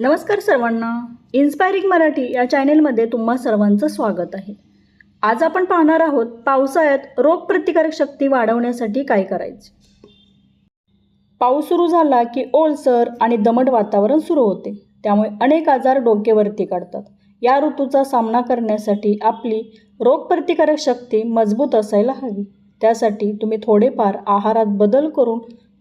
नमस्कार सर्वांना. इन्स्पायरिंग मराठी या चॅनेलमध्ये तुम्हा सर्वांचं स्वागत आहे. आज आपण पाहणार आहोत पावसाळ्यात रोगप्रतिकारक शक्ती वाढवण्यासाठी काय करायचे? पाऊस सुरू झाला की ओलसर आणि दमट वातावरण सुरू होते. त्यामुळे अनेक आजार डोकेवरती काढतात. या ऋतूचा सामना करण्यासाठी आपली रोगप्रतिकारक शक्ती मजबूत असायला हवी. त्यासाठी तुम्ही थोडेफार आहारात बदल करून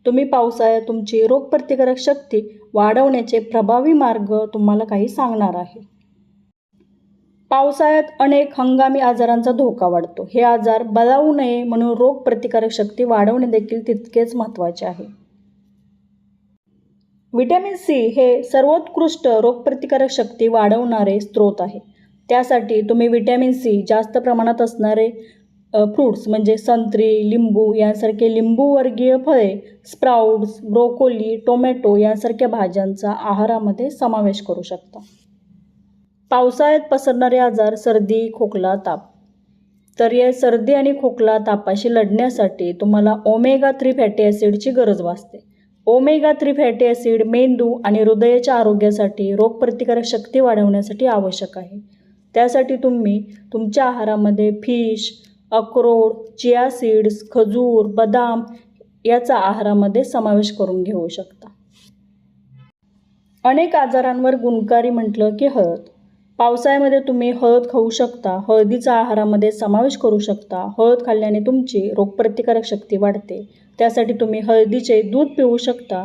तुम्ही पावसाळ्यात तुमची रोगप्रतिकारक शक्ती वाढवण्याचे प्रभावी मार्ग तुम्हाला काही सांगणार आहे. पावसाळ्यात अनेक हंगामी आजारांचा धोका वाढतो. हे आजार बलावू नये म्हणून रोगप्रतिकारक शक्ती वाढवणे देखील तितकेच महत्त्वाचे आहे. व्हिटॅमिन सी हे सर्वोत्कृष्ट रोगप्रतिकारक शक्ती वाढवणारे स्रोत आहे. त्यासाठी तुम्ही व्हिटॅमिन सी जास्त प्रमाणात असणारे फ्रूट्स म्हणजे संत्री लिंबू यांसारखे लिंबूवर्गीय फळे स्प्राउट्स ब्रोकोली टोमॅटो यांसारख्या भाज्यांचा आहारामध्ये समावेश करू शकता. पावसाळ्यात पसरणारे आजार सर्दी खोकला ताप. तर या सर्दी आणि खोकला तापाशी लढण्यासाठी तुम्हाला ओमेगा थ्री फॅटी ॲसिडची गरज भासते. ओमेगा थ्री फॅटी ॲसिड मेंदू आणि हृदयाच्या आरोग्यासाठी रोगप्रतिकारक शक्ती वाढवण्यासाठी आवश्यक आहे. त्यासाठी तुम्ही तुमच्या आहारामध्ये फिश अक्रोड चिया सीड्स खजूर बदाम याचा आहारामध्ये समावेश करून घेऊ शकता. अनेक आजारांवर गुणकारी म्हटलं की हळद. पावसाळ्यामध्ये तुम्ही हळद खाऊ शकता हळदीचा आहारामध्ये समावेश करू शकता. हळद खाल्ल्याने तुमची रोगप्रतिकारक शक्ती वाढते. त्यासाठी तुम्ही हळदीचे दूध पिऊ शकता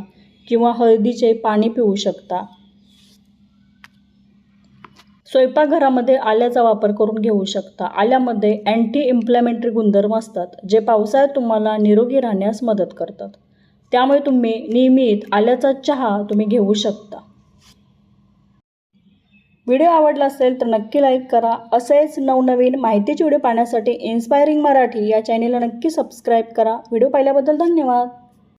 किंवा हळदीचे पाणी पिऊ शकता. स्वयंपाकघरामध्ये आल्याचा वापर करून घेऊ शकता. आल्यामध्ये अँटी इम्प्लॅमेंटरी गुणधर्म असतात जे पावसाळ्यात तुम्हाला निरोगी राहण्यास मदत करतात. त्यामुळे तुम्ही नियमित आल्याचा चहा तुम्ही घेऊ शकता. व्हिडिओ आवडला असेल तर नक्की लाईक करा. असेच नवनवीन माहितीचे व्हिडिओ पाहण्यासाठी इन्स्पायरिंग मराठी या चॅनेलला नक्की सबस्क्राईब करा. व्हिडिओ पाहिल्याबद्दल धन्यवाद.